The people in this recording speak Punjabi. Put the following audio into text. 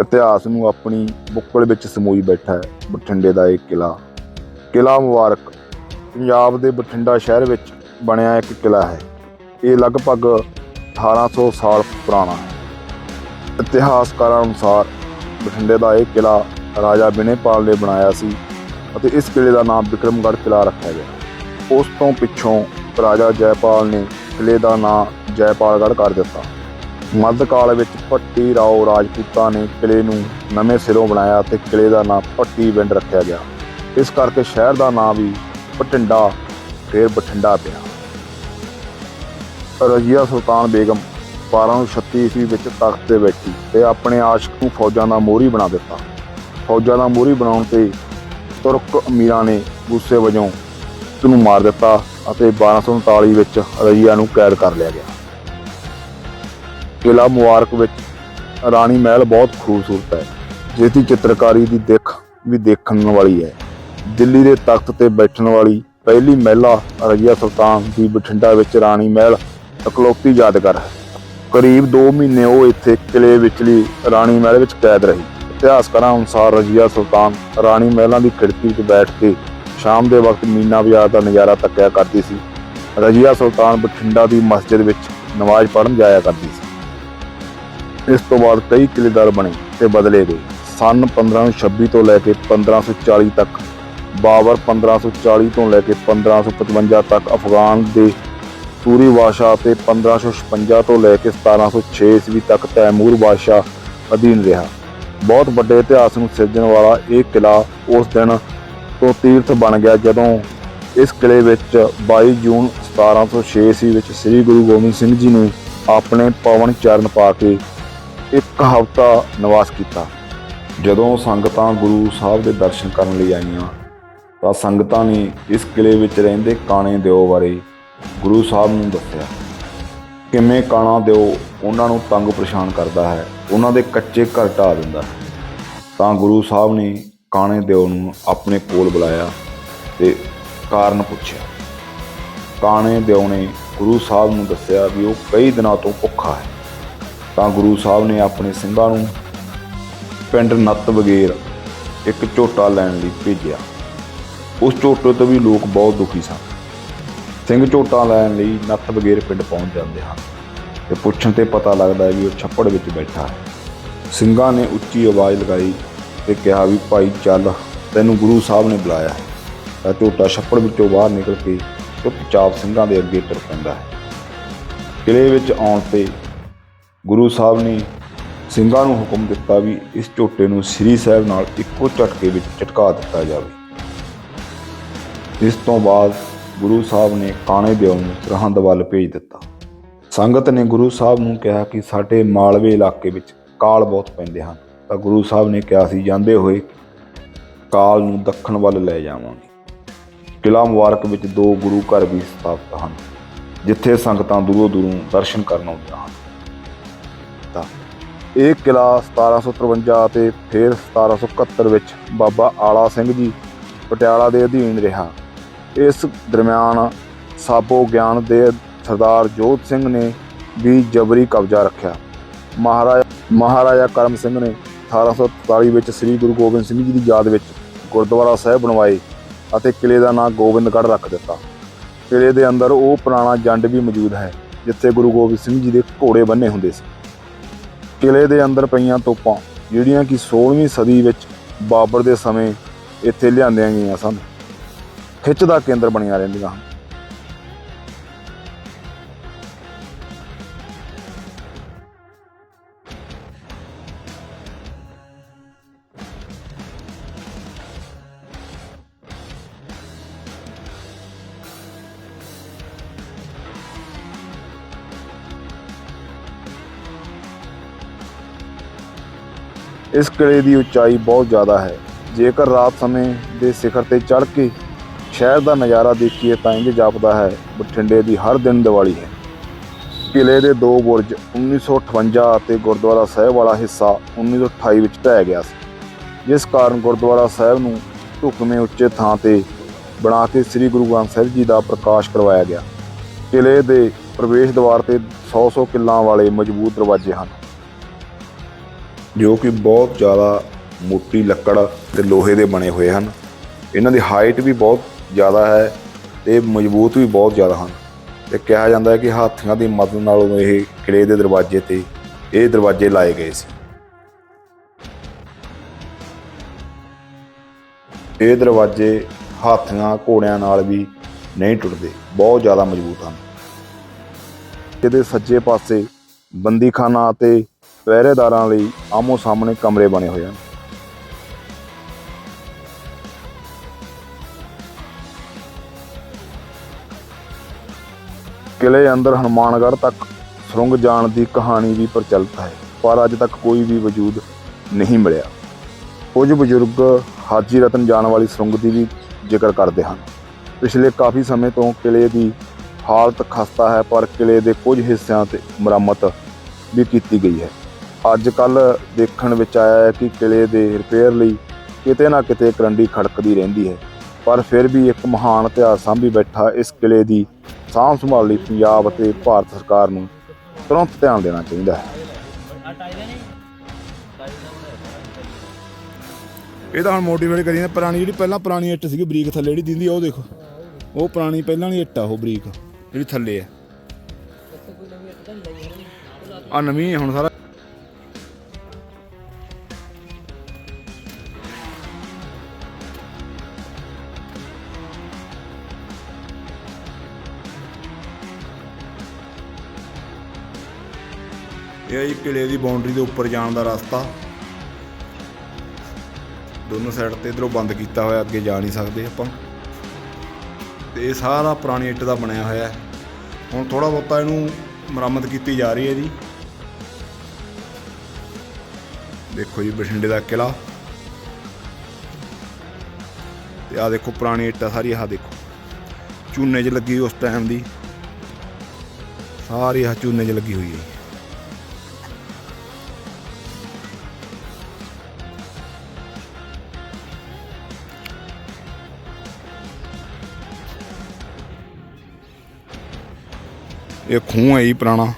ਇਤਿਹਾਸ ਨੂੰ ਆਪਣੀ ਬੁੱਕਲ ਵਿੱਚ ਸਮੋਈ ਬੈਠਾ ਹੈ, ਬਠਿੰਡੇ ਦਾ ਇਹ ਕਿਲਾ ਕਿਲਾ ਮੁਬਾਰਕ, ਪੰਜਾਬ ਦੇ ਬਠਿੰਡਾ ਸ਼ਹਿਰ ਵਿੱਚ ਬਣਿਆ ਇੱਕ ਕਿਲਾ ਹੈ। ਇਹ ਲਗਭਗ 1800 ਸਾਲ ਪੁਰਾਣਾ ਹੈ। ਇਤਿਹਾਸਕਾਰਾਂ ਅਨੁਸਾਰ ਬਠਿੰਡੇ ਦਾ ਇਹ ਕਿਲਾ ਰਾਜਾ ਬਿਨੇਪਾਲ ਨੇ ਬਣਾਇਆ ਸੀ ਅਤੇ ਇਸ ਕਿਲੇ ਦਾ ਨਾਮ ਵਿਕਰਮਗੜ੍ਹ ਕਿਲਾ ਰੱਖਿਆ ਗਿਆ। ਉਸ ਤੋਂ ਪਿੱਛੋਂ ਰਾਜਾ ਜੈਪਾਲ ਨੇ ਕਿਲੇ ਦਾ ਨਾਮ ਜੈਪਾਲਗੜ੍ਹ ਕਰ ਦਿੱਤਾ। ਮੱਧ ਕਾਲ ਵਿੱਚ ਭੱਟੀ ਰਾਓ ਰਾਜਪੂਤਾਂ ਨੇ ਕਿਲੇ ਨੂੰ ਨਵੇਂ ਸਿਰੋਂ ਬਣਾਇਆ ਤੇ ਕਿਲੇ ਦਾ ਨਾਮ ਭੱਟੀ ਪਿੰਡ ਰੱਖਿਆ ਗਿਆ। ਇਸ ਕਰਕੇ ਸ਼ਹਿਰ ਦਾ ਨਾਮ ਵੀ ਬਠਿੰਡਾ, ਫਿਰ ਬਠਿੰਡਾ ਪਿਆ। ਰਜੀਆ ਸੁਲਤਾਨ ਬੇਗਮ 1236 ਈਸਵੀ ਵਿੱਚ ਤਖਤ ਤੇ ਬੈਠੀ ਤੇ ਆਪਣੇ ਆਸ਼ਕ ਨੂੰ ਫੌਜਾਂ ਦਾ ਮੋਹਰੀ ਬਣਾ ਦਿੱਤਾ। ਫੌਜਾਂ ਦਾ ਮੋਹਰੀ ਬਣਾਉਣ ਤੇ ਤੁਰਕ ਅਮੀਰਾਂ ਨੇ ਗੁੱਸੇ ਵਜੋਂ ਉਸ ਨੂੰ ਮਾਰ ਦਿੱਤਾ ਅਤੇ 1239 ਵਿੱਚ ਰਜੀਆ ਨੂੰ ਕੈਦ ਕਰ ਲਿਆ ਗਿਆ। ਕਿਲਾ ਮੁਬਾਰਕ ਵਿੱਚ ਰਾਣੀ ਮਹਿਲ ਬਹੁਤ ਖੂਬਸੂਰਤ ਹੈ। ਜਿਸ ਦੀ ਚਿੱਤਰਕਾਰੀ ਦੀ ਦਿੱਖ ਵੀ ਦੇਖਣ ਵਾਲੀ ਹੈ। ਦਿੱਲੀ ਦੇ ਤਖਤ ਤੇ ਬੈਠਣ ਵਾਲੀ ਪਹਿਲੀ ਮਹਿਲਾ ਰਜੀਆ ਸੁਲਤਾਨ ਦੀ ਬਠਿੰਡਾ ਵਿੱਚ ਰਾਣੀ ਮਹਿਲ ਇਕਲੌਤੀ ਯਾਦਗਾਰ ਹੈ। ਕਰੀਬ 2 ਮਹੀਨੇ ਉਹ ਇੱਥੇ ਕਿਲੇ ਵਿਚਲੀ ਰਾਣੀ ਮਹਿਲ ਵਿੱਚ ਕੈਦ ਰਹੀ। ਇਤਿਹਾਸਕਾਰਾਂ ਅਨੁਸਾਰ ਰਜੀਆ ਸੁਲਤਾਨ ਰਾਣੀ ਮਹਿਲਾਂ ਦੀ ਖਿੜਕੀ ਵਿੱਚ ਬੈਠ ਕੇ ਸ਼ਾਮ ਦੇ ਵਕਤ ਮੀਨਾ ਬਾਜ਼ਾਰ ਦਾ ਨਜ਼ਾਰਾ ਤੱਕਿਆ ਕਰਦੀ ਸੀ। ਰਜੀਆ ਸੁਲਤਾਨ ਬਠਿੰਡਾ ਦੀ ਮਸਜਿਦ ਵਿੱਚ ਨਮਾਜ਼ ਪੜ੍ਹਨ ਜਾਇਆ ਕਰਦੀ ਸੀ। ਇਸ ਤੋਂ ਬਾਅਦ ਕਈ ਕਿਲੇਦਾਰ ਬਣੇ ਤੇ ਬਦਲੇ ਗਏ। ਸਨ 1526 ਤੋਂ ਲੈ ਕੇ 1540 ਤੱਕ ਬਾਬਰ 1540 ਤੋਂ ਲੈ ਕੇ 1555 ਤੱਕ ਅਫਗਾਨ ਦੇ ਸੂਰੀ ਬਾਦਸ਼ਾਹ ਤੇ 1556 ਤੋਂ ਲੈ ਕੇ 1706 ਈਸਵੀ ਤੱਕ ਤੈਮੂਰ ਬਾਦਸ਼ਾਹ ਅਧੀਨ ਰਿਹਾ। ਬਹੁਤ ਵੱਡੇ ਇਤਿਹਾਸ ਨੂੰ ਸਿਰਜਣ ਵਾਲਾ ਇਹ ਕਿਲਾ ਉਸ ਦਿਨ ਤੋਂ ਤੀਰਥ ਬਣ ਗਿਆ ਜਦੋਂ ਇਸ ਕਿਲੇ ਵਿੱਚ 22 ਜੂਨ 1706 ਈਸਵੀ ਵਿੱਚ ਸ੍ਰੀ ਗੁਰੂ ਗੋਬਿੰਦ ਸਿੰਘ ਜੀ ਨੂੰ ਆਪਣੇ ਪਵਨ ਚਰਨ ਪਾ ਕੇ ਇੱਕ ਹਫ਼ਤਾ ਨਿਵਾਸ ਕੀਤਾ। ਜਦੋਂ ਸੰਗਤਾਂ ਗੁਰੂ ਸਾਹਿਬ ਦੇ ਦਰਸ਼ਨ ਕਰਨ ਲਈ ਆਈਆਂ, ਤਾਂ ਸੰਗਤਾਂ ਨੇ ਇਸ ਕਿਲੇ ਵਿੱਚ ਰਹਿੰਦੇ ਕਾਣੇ ਦਿਓ ਬਾਰੇ ਗੁਰੂ ਸਾਹਿਬ ਨੂੰ ਦੱਸਿਆ। ਕਿਵੇਂ ਕਾਣਾ ਦਿਓ ਉਹਨਾਂ ਨੂੰ ਤੰਗ ਪਰੇਸ਼ਾਨ ਕਰਦਾ ਹੈ, ਉਹਨਾਂ ਦੇ ਕੱਚੇ ਘਰ ਢਾ ਦਿੰਦਾ ਹੈ। ਤਾਂ ਗੁਰੂ ਸਾਹਿਬ ਨੇ ਕਾਣੇ ਦਿਓ ਨੂੰ ਆਪਣੇ ਕੋਲ ਬੁਲਾਇਆ ਤੇ ਕਾਰਨ ਪੁੱਛਿਆ। ਕਾਣੇ ਦਿਓ ਨੇ ਗੁਰੂ ਸਾਹਿਬ ਨੂੰ ਦੱਸਿਆ ਵੀ ਉਹ ਕਈ ਦਿਨਾਂ ਤੋਂ ਭੁੱਖਾ ਹੈ। ਤਾਂ ਗੁਰੂ ਸਾਹਿਬ ਨੇ ਆਪਣੇ ਸਿੰਘਾਂ ਨੂੰ ਪਿੰਡ ਨੱਤ ਵਗੇਰ ਇੱਕ ਝੋਟਾ ਲੈਣ ਲਈ ਭੇਜਿਆ। ਉਸ ਝੋਟੇ ਤੋਂ ਵੀ ਲੋਕ ਬਹੁਤ ਦੁਖੀ ਸਨ। ਸਿੰਘ ਝੋਟਾ ਲੈਣ ਲਈ ਨੱਤ ਵਗੇਰ ਪਿੰਡ ਪਹੁੰਚ ਜਾਂਦੇ ਹਨ ਤੇ ਪੁੱਛਣ ਤੇ ਪਤਾ ਲੱਗਦਾ ਹੈ ਵੀ ਉਹ ਛੱਪੜ ਵਿੱਚ ਬੈਠਾ ਹੈ। ਸਿੰਘਾਂ ਨੇ ਉੱਚੀ ਆਵਾਜ਼ ਲਗਾਈ ਤੇ ਕਿਹਾ ਵੀ, ਭਾਈ, ਚੱਲ, ਤੈਨੂੰ ਗੁਰੂ ਸਾਹਿਬ ਨੇ ਬੁਲਾਇਆ ਹੈ। ਤਾਂ ਝੋਟਾ ਛੱਪੜ ਵਿੱਚੋਂ ਬਾਹਰ ਨਿਕਲ ਕੇ ਚੁੱਪਚਾਪ ਸਿੰਘਾਂ ਦੇ ਅੱਗੇ ਤੁਰ ਪੈਂਦਾ ਹੈ। ਕਿਲੇ ਵਿੱਚ ਆਉਣ ਤੇ ਗੁਰੂ ਸਾਹਿਬ ਨੇ ਸਿੰਘਾਂ ਨੂੰ ਹੁਕਮ ਦਿੱਤਾ ਵੀ ਇਸ ਝੋਟੇ ਨੂੰ ਸ੍ਰੀ ਸਾਹਿਬ ਨਾਲ ਇੱਕੋ ਝਟਕੇ ਵਿੱਚ ਝਟਕਾ ਦਿੱਤਾ ਜਾਵੇ। ਇਸ ਤੋਂ ਬਾਅਦ ਗੁਰੂ ਸਾਹਿਬ ਨੇ ਕਾਣੇ ਦਿਓ ਨੂੰ ਸਰਹੰਦ ਵੱਲ ਭੇਜ ਦਿੱਤਾ। ਸੰਗਤ ਨੇ ਗੁਰੂ ਸਾਹਿਬ ਨੂੰ ਕਿਹਾ ਕਿ ਸਾਡੇ ਮਾਲਵੇ ਇਲਾਕੇ ਵਿੱਚ ਕਾਲ ਬਹੁਤ ਪੈਂਦੇ ਹਨ। ਤਾਂ ਗੁਰੂ ਸਾਹਿਬ ਨੇ ਕਿਹਾ ਸੀ, ਜਾਂਦੇ ਹੋਏ ਕਾਲ ਨੂੰ ਦੱਖਣ ਵੱਲ ਲੈ ਜਾਵਾਂਗੇ। ਕਿਲਾ ਮੁਬਾਰਕ ਵਿੱਚ ਦੋ ਗੁਰੂ ਘਰ ਵੀ ਸਥਾਪਿਤ ਹਨ, ਜਿੱਥੇ ਸੰਗਤਾਂ ਦੂਰੋਂ ਦੂਰੋਂ ਦਰਸ਼ਨ ਕਰਨ ਆਉਂਦੀਆਂ ਹਨ। ਇਹ ਕਿਲਾ 1753 ਅਤੇ ਫਿਰ 1771 ਵਿੱਚ ਬਾਬਾ ਆਲਾ ਸਿੰਘ ਜੀ ਪਟਿਆਲਾ ਦੇ ਅਧੀਨ ਰਿਹਾ। ਇਸ ਦਰਮਿਆਨ ਸਾਬੋ ਗਿਆਨ ਦੇ ਸਰਦਾਰ ਜੋਤ ਸਿੰਘ ਨੇ ਵੀ ਜਬਰੀ ਕਬਜ਼ਾ ਰੱਖਿਆ। ਮਹਾਰਾਜਾ ਮਹਾਰਾਜਾ ਕਰਮ ਸਿੰਘ ਨੇ 1843 ਵਿੱਚ ਸ੍ਰੀ ਗੁਰੂ ਗੋਬਿੰਦ ਸਿੰਘ ਜੀ ਦੀ ਯਾਦ ਵਿੱਚ ਗੁਰਦੁਆਰਾ ਸਾਹਿਬ ਬਣਵਾਏ ਅਤੇ ਕਿਲੇ ਦਾ ਨਾਂ ਗੋਬਿੰਦਗੜ੍ਹ ਰੱਖ ਦਿੱਤਾ। ਕਿਲੇ ਦੇ ਅੰਦਰ ਉਹ ਪੁਰਾਣਾ ਜੰਡ ਵੀ ਮੌਜੂਦ ਹੈ, ਜਿੱਥੇ ਗੁਰੂ ਗੋਬਿੰਦ ਸਿੰਘ ਜੀ ਦੇ ਘੋੜੇ ਬੰਨੇ ਹੁੰਦੇ ਸੀ। ਕਿਲੇ ਦੇ ਅੰਦਰ ਪਈਆਂ ਤੋਪਾਂ, ਜਿਹੜੀਆਂ ਕਿ 16ਵੀਂ ਸਦੀ ਵਿੱਚ ਬਾਬਰ ਦੇ ਸਮੇਂ ਇੱਥੇ ਲਿਆਂਦੀਆਂ ਗਈਆਂ ਸਨ, ਖਿੱਚ ਦਾ ਕੇਂਦਰ ਬਣੀਆਂ ਰਹਿੰਦੀਆਂ ਹਨ। ਇਸ ਕਿਲੇ ਦੀ ਉਚਾਈ ਬਹੁਤ ਜ਼ਿਆਦਾ ਹੈ। ਜੇਕਰ ਰਾਤ ਸਮੇਂ ਦੇ ਸਿਖਰ ਤੇ ਚੜ੍ਹ ਕੇ ਸ਼ਹਿਰ ਦਾ ਨਜ਼ਾਰਾ ਦੇਖੀਏ ਤਾਂ ਇੰਜ ਜਾਪਦਾ ਹੈ, ਬਠਿੰਡੇ ਦੀ ਹਰ ਦਿਨ ਦੀਵਾਲੀ ਹੈ। ਕਿਲੇ ਦੇ ਦੋ ਬੁਰਜ 1958 ਅਤੇ ਗੁਰਦੁਆਰਾ ਸਾਹਿਬ ਵਾਲਾ ਹਿੱਸਾ 1928 ਵਿੱਚ ਢਹਿ ਗਿਆ ਸੀ। ਜਿਸ ਕਾਰਨ ਗੁਰਦੁਆਰਾ ਸਾਹਿਬ ਨੂੰ ਢੁਕਵੇਂ ਉੱਚੇ ਥਾਂ ਤੇ ਬਣਾ ਕੇ ਸ੍ਰੀ ਗੁਰੂ ਗ੍ਰੰਥ ਸਾਹਿਬ ਜੀ ਦਾ ਪ੍ਰਕਾਸ਼ ਕਰਵਾਇਆ ਗਿਆ। ਕਿਲੇ ਦੇ ਪ੍ਰਵੇਸ਼ ਦੁਆਰ ਤੇ 100-100 ਕਿੱਲਾਂ ਵਾਲੇ ਮਜ਼ਬੂਤ ਦਰਵਾਜ਼ੇ ਹਨ। ਜੋ ਕਿ ਬਹੁਤ ਜ਼ਿਆਦਾ ਮੋਟੀ ਲੱਕੜ ਤੇ ਲੋਹੇ ਦੇ ਬਣੇ ਹੋਏ ਹਨ। ਇਹਨਾਂ ਦੀ ਹਾਈਟ ਵੀ ਬਹੁਤ ਜ਼ਿਆਦਾ ਹੈ ਤੇ ਮਜ਼ਬੂਤ ਵੀ ਬਹੁਤ ਜ਼ਿਆਦਾ ਹਨ। ਤੇ ਕਿਹਾ ਜਾਂਦਾ ਹੈ ਕਿ ਹਾਥੀਆਂ ਦੀ ਮਦਦ ਨਾਲ ਇਹ ਕਿਲੇ ਦੇ ਦਰਵਾਜ਼ੇ ਤੇ ਇਹ ਦਰਵਾਜ਼ੇ ਲਾਏ ਗਏ ਸੀ। ਇਹ ਦਰਵਾਜ਼ੇ ਹਾਥੀਆਂ ਘੋੜਿਆਂ ਨਾਲ ਵੀ ਨਹੀਂ ਟੁੱਟਦੇ, ਬਹੁਤ ਜ਼ਿਆਦਾ ਮਜ਼ਬੂਤ ਹਨ। ਇਹਦੇ ਸੱਜੇ ਪਾਸੇ ਬੰਦੀਖਾਨਾ ਅਤੇ ਪਹਿਰੇਦਾਰਾਂ ਲਈ ਆਮੋ ਸਾਹਮਣੇ ਕਮਰੇ ਬਣੇ ਹੋਏ ਹਨ। ਕਿਲੇ ਅੰਦਰ ਹਨੂਮਾਨਗੜ੍ਹ ਤੱਕ ਸੁਰੰਗ ਜਾਣ ਦੀ ਕਹਾਣੀ ਵੀ ਪ੍ਰਚਲਿਤ ਹੈ, ਪਰ ਅੱਜ ਤੱਕ ਕੋਈ ਵੀ ਵਜੂਦ ਨਹੀਂ ਮਿਲਿਆ। ਕੁਝ ਬਜ਼ੁਰਗ ਹਾਜੀ ਰਤਨ ਜਾਣ ਵਾਲੀ ਸੁਰੰਗ ਦੀ ਵੀ ਜ਼ਿਕਰ ਕਰਦੇ ਹਨ। ਪਿਛਲੇ ਕਾਫੀ ਸਮੇਂ ਤੋਂ ਕਿਲੇ ਦੀ ਹਾਲਤ ਖਸਤਾ ਹੈ, ਪਰ ਕਿਲੇ ਦੇ ਕੁਝ ਹਿੱਸਿਆਂ ਤੇ ਮੁਰੰਮਤ ਵੀ ਕੀਤੀ ਗਈ ਹੈ। ਅੱਜ ਕੱਲ ਦੇਖਣ ਵਿੱਚ ਆਇਆ ਹੈ ਕਿ ਕਿਲੇ ਦੇ ਰਿਪੇਅਰ ਲਈ ਕਿਤੇ ਨਾ ਕਿਤੇ ਕਰੰਡੀ ਖੜਕਦੀ ਰਹਿੰਦੀ ਹੈ। ਪਰ ਫਿਰ ਵੀ ਇੱਕ ਮਹਾਨ ਇਤਿਹਾਸ ਸਾਂਭੀ ਬੈਠਾ ਇਸ ਕਿਲੇ ਦੀ ਸਾਂਭ ਸੰਭਾਲ ਲਈ ਪੰਜਾਬ ਅਤੇ ਭਾਰਤ ਸਰਕਾਰ ਨੂੰ ਤੁਰੰਤ ਧਿਆਨ ਦੇਣਾ ਚਾਹੀਦਾ ਹੈ। ਇਹ ਤਾਂ ਹੁਣ ਮੋਟੀਵੇਟ ਕਰੀਏ ਪੁਰਾਣੀ ਜਿਹੜੀ ਪਹਿਲਾਂ ਪੁਰਾਣੀ ਇੱਟ ਸੀਗੀ ਬਰੀਕ ਥੱਲੇ ਜਿਹੜੀ ਦਿੰਦੀ ਆ ਉਹ ਦੇਖੋ। ਉਹ ਪੁਰਾਣੀ ਪਹਿਲਾਂ ਵਾਲੀ ਇੱਟ ਆ ਉਹ ਬਰੀਕ, ਜਿਹੜੀ ਥੱਲੇ ਆ। ਆ ਨਵੀਂ ਹੁਣ ਸਾਰਾ। ਇਹ ਹੈ ਜੀ ਕਿਲੇ ਦੀ ਬਾਉਂਡਰੀ ਦੇ ਉੱਪਰ ਜਾਣ ਦਾ ਰਸਤਾ। ਦੋਨੋਂ ਸਾਈਡ ਤੇ ਇਧਰੋਂ ਬੰਦ ਕੀਤਾ ਹੋਇਆ, ਅੱਗੇ ਜਾ ਨਹੀਂ ਸਕਦੇ ਆਪਾਂ। ਤੇ ਇਹ ਸਾਰਾ ਪੁਰਾਣੀ ਇੱਟ ਦਾ ਬਣਿਆ ਹੋਇਆ ਹੈ। ਹੁਣ ਥੋੜਾ ਬਹੁਤਾ ਇਹਨੂੰ ਮੁਰੰਮਤ ਕੀਤੀ ਜਾ ਰਹੀ ਹੈ ਜੀ। ਦੇਖੋ ਜੀ, ਬਠਿੰਡੇ ਦਾ ਕਿਲਾ। ਤੇ ਆ ਦੇਖੋ ਪੁਰਾਣੀ ਇੱਟਾਂ ਸਾਰੀ, ਆਹ ਦੇਖੋ। ਚੂਨੇ 'ਚ ਲੱਗੀ ਉਸ ਟਾਈਮ ਦੀ। ਸਾਰੀ ਆਹ ਚੂਨੇ 'ਚ ਲੱਗੀ ਹੋਈ ਹੈ ਇਹ ਖੂਹ ਹੈ ਜੀ ਪੁਰਾਣਾ।